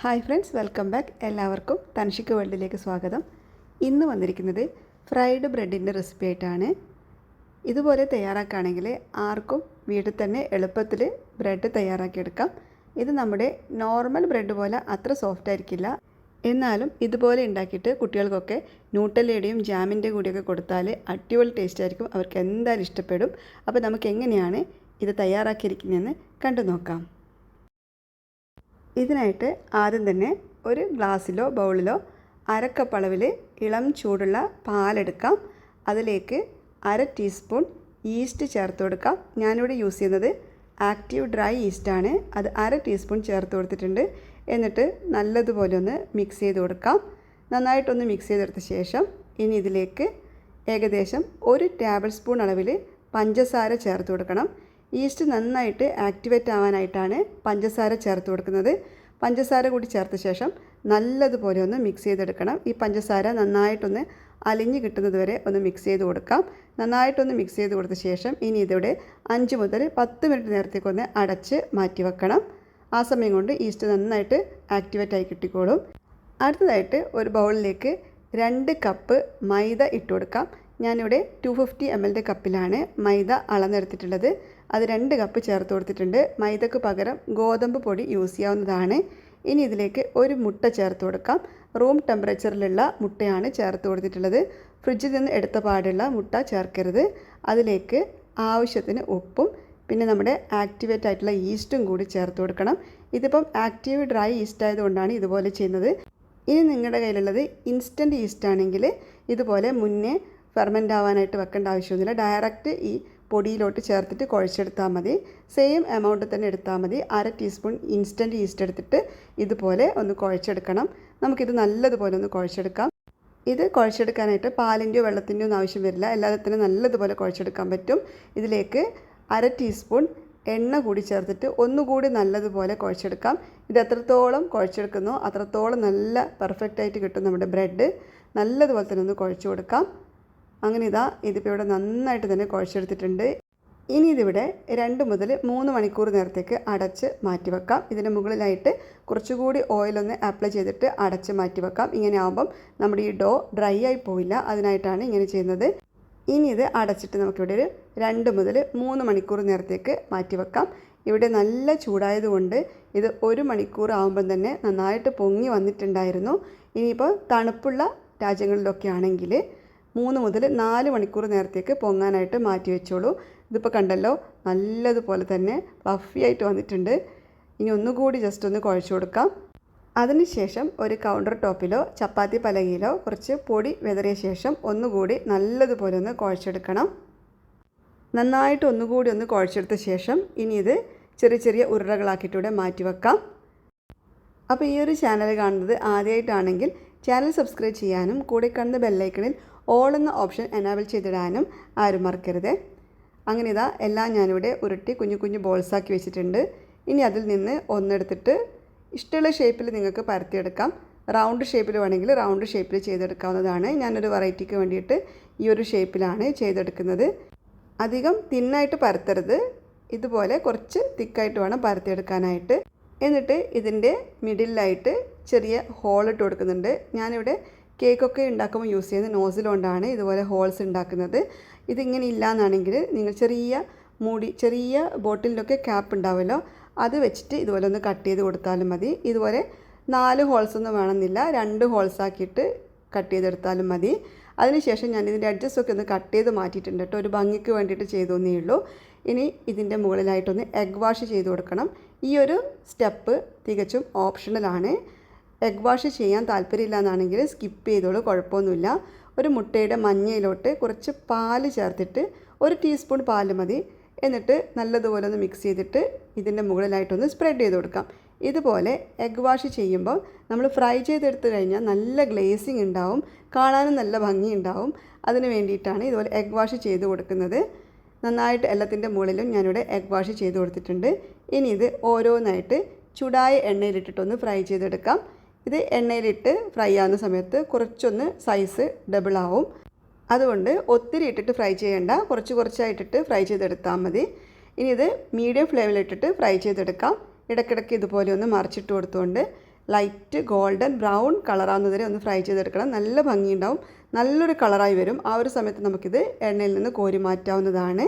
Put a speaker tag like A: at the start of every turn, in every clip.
A: Hi friends welcome back. എല്ലാവർക്കും തൻഷിക്ക് വേൾഡിലേക്ക് സ്വാഗതം. ഇന്ന് വന്നിരിക്കുന്നത് ഫ്രൈഡ് ബ്രെഡിന്റെ റെസിപ്പി ആയിട്ടാണ്. ഇതുപോലെ തയ്യാറാക്കുകയാണെങ്കിൽ ആർക്കും വീട്ടിൽ തന്നെ എളുപ്പത്തിൽ ബ്രെഡ് തയ്യാറാക്കിയെടുക്കാം. ഇത് നമ്മുടെ നോർമൽ ബ്രെഡ് പോലെ അത്ര സോഫ്റ്റ് ആയിരിക്കില്ല. എന്നാലും ഇതുപോലെ ഉണ്ടാക്കിയിട്ട് കുട്ടികൾക്കൊക്കെ നൂട്ടലയുടെയും ജാമിന്റെ കൂടിയൊക്കെ കൊടുത്താൽ അടിപൊളി ടേസ്റ്റ് ആയിരിക്കും. അവർക്ക് എന്തായാലും ഇഷ്ടപ്പെടും. അപ്പോൾ നമുക്ക് എങ്ങനെയാണ് ഇത് തയ്യാറാക്കിയിരിക്കുന്നതെന്ന് കണ്ടു നോക്കാം ഇതിനായിട്ട് ആദ്യം തന്നെ ഒരു ഗ്ലാസ്സിലോ ബൗളിലോ അരക്കപ്പ് അളവിൽ ഇളം ചൂടുള്ള പാലെടുക്കാം. അതിലേക്ക് അര ടീസ്പൂൺ ഈസ്റ്റ് ചേർത്ത് കൊടുക്കാം. ഞാനിവിടെ യൂസ് ചെയ്യുന്നത് ആക്റ്റീവ് ഡ്രൈ ഈസ്റ്റാണ് അത് അര ടീസ്പൂൺ ചേർത്ത് കൊടുത്തിട്ടുണ്ട്. എന്നിട്ട് നല്ലതുപോലെ ഒന്ന് മിക്സ് ചെയ്ത് കൊടുക്കാം. നന്നായിട്ടൊന്ന് മിക്സ് ചെയ്തെടുത്ത ശേഷം ഇനി ഇതിലേക്ക് ഏകദേശം ഒരു ടേബിൾ സ്പൂൺ അളവിൽ പഞ്ചസാര ചേർത്ത് കൊടുക്കണം. ഈസ്റ്റ് നന്നായിട്ട് ആക്ടിവേറ്റ് ആവാനായിട്ടാണ് പഞ്ചസാര ചേർത്ത് കൊടുക്കുന്നത്. പഞ്ചസാര കൂടി ചേർത്ത ശേഷം നല്ലതുപോലെ ഒന്ന് മിക്സ് ചെയ്തെടുക്കണം. ഈ പഞ്ചസാര നന്നായിട്ടൊന്ന് അലിഞ്ഞ് കിട്ടുന്നത് വരെ ഒന്ന് മിക്സ് ചെയ്ത് കൊടുക്കാം. നന്നായിട്ടൊന്ന് മിക്സ് ചെയ്ത് കൊടുത്ത ശേഷം ഇനി ഇതിവിടെ അഞ്ച് മുതൽ പത്ത് മിനിറ്റ് നേരത്തേക്കൊന്ന് അടച്ച് മാറ്റി വെക്കണം. ആ സമയം കൊണ്ട് ഈസ്റ്റ് നന്നായിട്ട് ആക്ടിവേറ്റ് ആയി കിട്ടിക്കോളും. അടുത്തതായിട്ട് ഒരു ബൗളിലേക്ക് രണ്ട് കപ്പ് മൈദ ഇട്ട് കൊടുക്കാം. ഞാനിവിടെ ടു ഫിഫ്റ്റി എം എല്ലിന്റെ കപ്പിലാണ് മൈദ അളന്നെടുത്തിട്ടുള്ളത്. അത് രണ്ട് കപ്പ് ചേർത്ത് കൊടുത്തിട്ടുണ്ട്. മൈദക്ക് പകരം ഗോതമ്പ് പൊടി യൂസ് ചെയ്യാവുന്നതാണ്. ഇനി ഇതിലേക്ക് ഒരു മുട്ട ചേർത്ത് കൊടുക്കാം. റൂം ടെമ്പറേച്ചറിലുള്ള മുട്ടയാണ് ചേർത്ത് കൊടുത്തിട്ടുള്ളത്. ഫ്രിഡ്ജിൽ നിന്ന് എടുത്ത പാടുള്ള മുട്ട ചേർക്കരുത്. അതിലേക്ക് ആവശ്യത്തിന് ഉപ്പും പിന്നെ നമ്മുടെ ആക്ടിവേറ്റ് ആയിട്ടുള്ള ഈസ്റ്റും കൂടി ചേർത്ത് കൊടുക്കണം. ഇതിപ്പം ആക്റ്റീവ് ഡ്രൈ ഈസ്റ്റ് ആയതുകൊണ്ടാണ് ഇതുപോലെ ചെയ്യുന്നത്. ഇനി നിങ്ങളുടെ കയ്യിലുള്ളത് ഇൻസ്റ്റന്റ് ഈസ്റ്റ് ആണെങ്കിൽ ഇതുപോലെ മുന്നേ ഫെർമെന്റ് ആവാനായിട്ട് വെക്കേണ്ട ആവശ്യമൊന്നുമില്ല. ഡയറക്റ്റ് ഈ പൊടിയിലോട്ട് ചേർത്തിട്ട് കുഴച്ചെടുത്താൽ മതി. സെയിം എമൗണ്ട് തന്നെ എടുത്താൽ മതി. അര ടീസ്പൂൺ ഇൻസ്റ്റന്റ് ഈസ്റ്റ് എടുത്തിട്ട് ഇതുപോലെ ഒന്ന് കുഴച്ചെടുക്കണം. നമുക്കിത് നല്ലതുപോലെ ഒന്ന് കുഴച്ചെടുക്കാം. ഇത് കുഴച്ചെടുക്കാനായിട്ട് പാലിന്റെയോ വെള്ളത്തിന്റെയോ ഒന്നും ആവശ്യം വരില്ല. അല്ലാതെ തന്നെ നല്ലതുപോലെ കുഴച്ചെടുക്കാൻ പറ്റും. ഇതിലേക്ക് അര ടീസ്പൂൺ എണ്ണ കൂടി ചേർത്തിട്ട് ഒന്നുകൂടി നല്ലതുപോലെ കുഴച്ചെടുക്കാം. ഇത് എത്രത്തോളം കുഴച്ചെടുക്കുന്നോ അത്രത്തോളം നല്ല പെർഫെക്റ്റായിട്ട് കിട്ടും നമ്മുടെ ബ്രെഡ് നല്ലതുപോലെ തന്നെ ഒന്ന് കുഴച്ചു കൊടുക്കാം. അങ്ങനെ ഇതാ ഇതിപ്പോൾ ഇവിടെ നന്നായിട്ട് തന്നെ കുഴച്ചെടുത്തിട്ടുണ്ട്. ഇനി ഇതിവിടെ രണ്ട് മുതൽ മൂന്ന് മണിക്കൂർ നേരത്തേക്ക് അടച്ച് മാറ്റി വെക്കാം. ഇതിന്റെ മുകളിലായിട്ട് കുറച്ചുകൂടി ഓയിലൊന്ന് അപ്ലൈ ചെയ്തിട്ട് അടച്ച് മാറ്റി വെക്കാം. ഇങ്ങനെ ആകുമ്പം നമ്മുടെ ഈ ഡോ ഡ്രൈ ആയി പോയില്ല അതിനായിട്ടാണ് ഇങ്ങനെ ചെയ്യുന്നത്. ഇനി ഇത് അടച്ചിട്ട് നമുക്കിവിടെ ഒരു രണ്ട് മുതൽ മൂന്ന് മണിക്കൂർ നേരത്തേക്ക് മാറ്റി വെക്കാം. ഇവിടെ നല്ല ചൂടായതുകൊണ്ട് ഇത് ഒരു മണിക്കൂർ ആകുമ്പം തന്നെ നന്നായിട്ട് പൊങ്ങി വന്നിട്ടുണ്ടായിരുന്നു. ഇനിയിപ്പോൾ തണുപ്പുള്ള രാജ്യങ്ങളിലൊക്കെ ആണെങ്കിൽ മൂന്ന് മുതൽ നാല് മണിക്കൂർ നേരത്തേക്ക് പൊങ്ങാനായിട്ട് മാറ്റി വെച്ചോളൂ. ഇതിപ്പോൾ കണ്ടല്ലോ നല്ലതുപോലെ തന്നെ ഫ്ലഫി ആയിട്ട് വന്നിട്ടുണ്ട്. ഇനി ഒന്നുകൂടി ജസ്റ്റ് ഒന്ന് കുഴച്ചു കൊടുക്കാം. അതിനുശേഷം ഒരു കൗണ്ടർ ടോപ്പിലോ ചപ്പാത്തി പലകയിലോ കുറച്ച് പൊടി വിതറിയ ശേഷം ഒന്നുകൂടി നല്ലതുപോലെ ഒന്ന് കുഴച്ചെടുക്കണം. നന്നായിട്ട് ഒന്നുകൂടി ഒന്ന് കുഴച്ചെടുത്ത ശേഷം ഇനി ഇത് ചെറിയ ചെറിയ ഉരുളകളാക്കിയിട്ടൂടെ മാറ്റി വെക്കാം. അപ്പോൾ ഈ ഒരു ചാനൽ കാണുന്നത് ആദ്യമായിട്ടാണെങ്കിൽ ചാനൽ സബ്സ്ക്രൈബ് ചെയ്യാനും കൂടെ കാണുന്ന ബെല്ലൈക്കണിൽ ഓൾ എന്ന ഓപ്ഷൻ എനാബിൾ ചെയ്തിടാനും ആരും മറക്കരുത്. അങ്ങനെ ഇതാ എല്ലാം ഞാനിവിടെ ഉരുട്ടി കുഞ്ഞു കുഞ്ഞു ബോൾസാക്കി വെച്ചിട്ടുണ്ട്. ഇനി അതിൽ നിന്ന് ഒന്നെടുത്തിട്ട് ഇഷ്ടമുള്ള ഷേപ്പിൽ നിങ്ങൾക്ക് പരത്തിയെടുക്കാം. റൗണ്ട് ഷേപ്പിൽ വേണമെങ്കിൽ റൗണ്ട് ഷേപ്പിൽ ചെയ്തെടുക്കാവുന്നതാണ്. ഞാനൊരു വെറൈറ്റിക്ക് വേണ്ടിയിട്ട് ഈ ഒരു ഷേപ്പിലാണ് ചെയ്തെടുക്കുന്നത്. അധികം തിന്നായിട്ട് പരത്തരുത്. ഇതുപോലെ കുറച്ച് തിക്കായിട്ട് വേണം പരത്തിയെടുക്കാനായിട്ട്. എന്നിട്ട് ഇതിന്റെ മിഡിലായിട്ട് ചെറിയ ഹോൾ ഇട്ട് കൊടുക്കുന്നുണ്ട്. ഞാനിവിടെ കേക്കൊക്കെ ഉണ്ടാക്കുമ്പോൾ യൂസ് ചെയ്യുന്ന നോസിലുകൊണ്ടാണ് ഇതുപോലെ ഹോൾസ് ഉണ്ടാക്കുന്നത്. ഇതിങ്ങനെ ഇല്ലയെന്നാണെങ്കിൽ നിങ്ങൾ ചെറിയ മൂടി ചെറിയ ബോട്ടിലിലൊക്കെ ക്യാപ്പ് ഉണ്ടാവുമല്ലോ അത് വെച്ചിട്ട് ഇതുപോലെ ഒന്ന് കട്ട് ചെയ്ത് കൊടുത്താലും മതി. ഇതുപോലെ നാല് ഹോൾസ് ഒന്നും വേണമെന്നില്ല രണ്ട് ഹോൾസ് ആക്കിയിട്ട് കട്ട് ചെയ്തെടുത്താലും മതി. അതിനുശേഷം ഞാൻ ഇതിന്റെ അഡ്ജസ്റ്റ് ഒക്കെ ഒന്ന് കട്ട് ചെയ്ത് മാറ്റിയിട്ടുണ്ട് കേട്ടോ. ഒരു ഭംഗിക്ക് വേണ്ടിയിട്ട് ചെയ്തോന്നേ ഉള്ളൂ. ഇനി ഇതിന്റെ മുകളിലായിട്ടൊന്ന് എഗ് വാഷ് ചെയ്ത് കൊടുക്കണം. ഈ ഒരു സ്റ്റെപ്പ് തികച്ചും ഓപ്ഷണലാണ്. എഗ് വാഷ് ചെയ്യാൻ താല്പര്യമില്ല എന്നാണെങ്കിൽ സ്കിപ്പ് ചെയ്തോളൂ കുഴപ്പമൊന്നുമില്ല. ഒരു മുട്ടയുടെ മഞ്ഞയിലോട്ട് കുറച്ച് പാൽ ചേർത്തിട്ട് ഒരു ടീസ്പൂൺ പാൽ മതി. എന്നിട്ട് നല്ലതുപോലെ ഒന്ന് മിക്സ് ചെയ്തിട്ട് ഇതിന്റെ മുകളിലായിട്ടൊന്ന് സ്പ്രെഡ് ചെയ്ത് കൊടുക്കാം. ഇതുപോലെ എഗ് വാഷ് ചെയ്യുമ്പോൾ നമ്മൾ ഫ്രൈ ചെയ്തെടുത്ത് കഴിഞ്ഞാൽ നല്ല ഗ്ലേസിങ് ഉണ്ടാവും കാണാനും നല്ല ഭംഗി ഉണ്ടാവും. അതിന് വേണ്ടിയിട്ടാണ് ഇതുപോലെ എഗ് വാഷ് ചെയ്ത് കൊടുക്കുന്നത്. നന്നായിട്ട് എല്ലാത്തിന്റെ മുകളിലും ഞാനിവിടെ എഗ് വാഷ് ചെയ്ത് കൊടുത്തിട്ടുണ്ട്. ഇനി ഇത് ഓരോന്നായിട്ട് ചൂടായ എണ്ണയിലിട്ടിട്ടൊന്ന് ഫ്രൈ ചെയ്തെടുക്കാം. ഇത് എണ്ണയിലിട്ട് ഫ്രൈ ആവുന്ന സമയത്ത് കുറച്ചൊന്ന് സൈസ് ഡബിൾ ആവും. അതുകൊണ്ട് ഒത്തിരി ഇട്ടിട്ട് ഫ്രൈ ചെയ്യേണ്ട. കുറച്ച് കുറച്ചായിട്ടിട്ട് ഫ്രൈ ചെയ്തെടുത്താൽ മതി. ഇനി ഇത് മീഡിയം ഫ്ലെയിമിലിട്ടിട്ട് ഫ്രൈ ചെയ്തെടുക്കാം. ഇടയ്ക്കിടയ്ക്ക് ഇതുപോലെ ഒന്ന് മറിച്ചിട്ട് കൊടുത്തുകൊണ്ട് ലൈറ്റ് ഗോൾഡൻ ബ്രൗൺ കളറാവുന്നതുവരെ ഒന്ന് ഫ്രൈ ചെയ്തെടുക്കണം. നല്ല ഭംഗിയുണ്ടാവും. നല്ലൊരു കളറായി വരും. ആ ഒരു സമയത്ത് നമുക്കിത് എണ്ണയിൽ നിന്ന് കോരി മാറ്റാവുന്നതാണ്.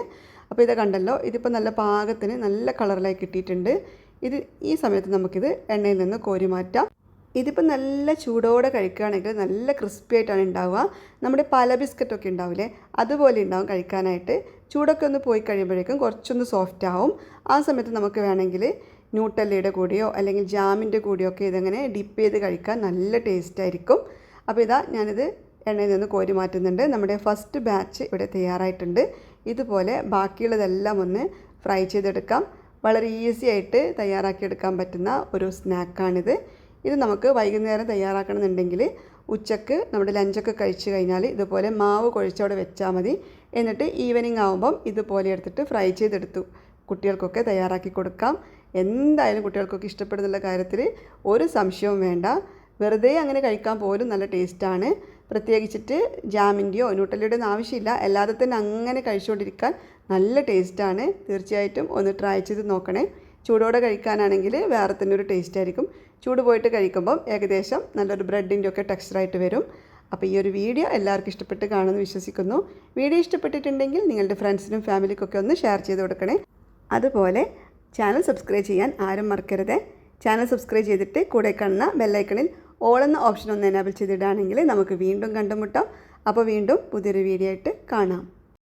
A: അപ്പോൾ ഇത് കണ്ടല്ലോ ഇതിപ്പോൾ നല്ല പാകത്തിന് നല്ല കളറിലായി കിട്ടിയിട്ടുണ്ട്. ഇത് ഈ സമയത്ത് നമുക്കിത് എണ്ണയിൽ നിന്ന് കോരി മാറ്റാം. ഇതിപ്പോൾ നല്ല ചൂടോടെ കഴിക്കുകയാണെങ്കിൽ നല്ല ക്രിസ്പി ആയിട്ടാണ് ഉണ്ടാവുക. നമ്മുടെ പല ബിസ്ക്കറ്റൊക്കെ ഉണ്ടാവില്ലേ? അതുപോലെ ഉണ്ടാവും കഴിക്കാനായിട്ട്. ചൂടൊക്കെ ഒന്ന് പോയി കഴിയുമ്പോഴേക്കും കുറച്ചൊന്ന് സോഫ്റ്റ് ആവും. ആ സമയത്ത് നമുക്ക് വേണമെങ്കിൽ ന്യൂട്ടല്ലയുടെ കൂടെയോ അല്ലെങ്കിൽ ജാമിന്റെ കൂടെയോ ഒക്കെ ഇതങ്ങനെ ഡിപ്പ് ചെയ്ത് കഴിക്കാൻ നല്ല ടേസ്റ്റ് ആയിരിക്കും. അപ്പോൾ ഇതാ ഞാനിത് എണ്ണയിൽ നിന്ന് കോരി മാറ്റുന്നുണ്ട്. നമ്മുടെ ഫസ്റ്റ് ബാച്ച് ഇവിടെ തയ്യാറായിട്ടുണ്ട്. ഇതുപോലെ ബാക്കിയുള്ളതെല്ലാം ഒന്ന് ഫ്രൈ ചെയ്തെടുക്കാം. വളരെ ഈസി ആയിട്ട് തയ്യാറാക്കിയെടുക്കാൻ പറ്റുന്ന ഒരു സ്നാക്കാണിത് ഇത് നമുക്ക് വൈകുന്നേരം തയ്യാറാക്കണമെന്നുണ്ടെങ്കിൽ ഉച്ചയ്ക്ക് നമ്മുടെ ലഞ്ചൊക്കെ കഴിച്ചു കഴിഞ്ഞാൽ ഇതുപോലെ മാവ് കുഴച്ചവിടെ വെച്ചാൽ മതി. എന്നിട്ട് ഈവനിങ് ആകുമ്പം ഇതുപോലെ എടുത്തിട്ട് ഫ്രൈ ചെയ്തെടുത്തു. കുട്ടികൾക്കൊക്കെ തയ്യാറാക്കി കൊടുക്കാം. എന്തായാലും കുട്ടികൾക്കൊക്കെ ഇഷ്ടപ്പെടുന്നുള്ള കാര്യത്തിൽ ഒരു സംശയവും വേണ്ട. വെറുതെ അങ്ങനെ കഴിക്കാൻ പോലും നല്ല ടേസ്റ്റാണ് പ്രത്യേകിച്ചിട്ട് ജാമിന്റെയോ ന്യൂട്ടലിയുടെ ഒന്നും ആവശ്യമില്ല. അല്ലാതെ തന്നെ അങ്ങനെ കഴിച്ചുകൊണ്ടിരിക്കാൻ നല്ല ടേസ്റ്റാണ് തീർച്ചയായിട്ടും ഒന്ന് ട്രൈ ചെയ്ത് നോക്കണേ. ചൂടോടെ കഴിക്കാനാണെങ്കിൽ വേറെ തന്നെ ഒരു ടേസ്റ്റ് ആയിരിക്കും. ചൂട് പോയിട്ട് കഴിക്കുമ്പം ഏകദേശം നല്ലൊരു ബ്രെഡിന്റെ ഒക്കെ ടെക്സ്ചറായിട്ട് വരും. അപ്പോൾ ഈ ഒരു വീഡിയോ എല്ലാവർക്കും ഇഷ്ടപ്പെട്ട് കാണുമെന്ന് വിശ്വസിക്കുന്നു. വീഡിയോ ഇഷ്ടപ്പെട്ടിട്ടുണ്ടെങ്കിൽ നിങ്ങളുടെ ഫ്രണ്ട്സിനും ഫാമിലിക്കൊക്കെ ഒന്ന് ഷെയർ ചെയ്ത് കൊടുക്കണേ. അതുപോലെ ചാനൽ സബ്സ്ക്രൈബ് ചെയ്യാൻ ആരും മറക്കരുത്. ചാനൽ സബ്സ്ക്രൈബ് ചെയ്തിട്ട് കൂടെ കാണുന്ന ബെല്ലൈക്കണിൽ ഓൾ എന്ന ഓപ്ഷൻ ഒന്ന് എനാബിൾ ചെയ്തിടുകയാണെങ്കിൽ നമുക്ക് വീണ്ടും കണ്ടുമുട്ടാം. അപ്പോൾ വീണ്ടും പുതിയൊരു വീഡിയോ ആയിട്ട് കാണാം.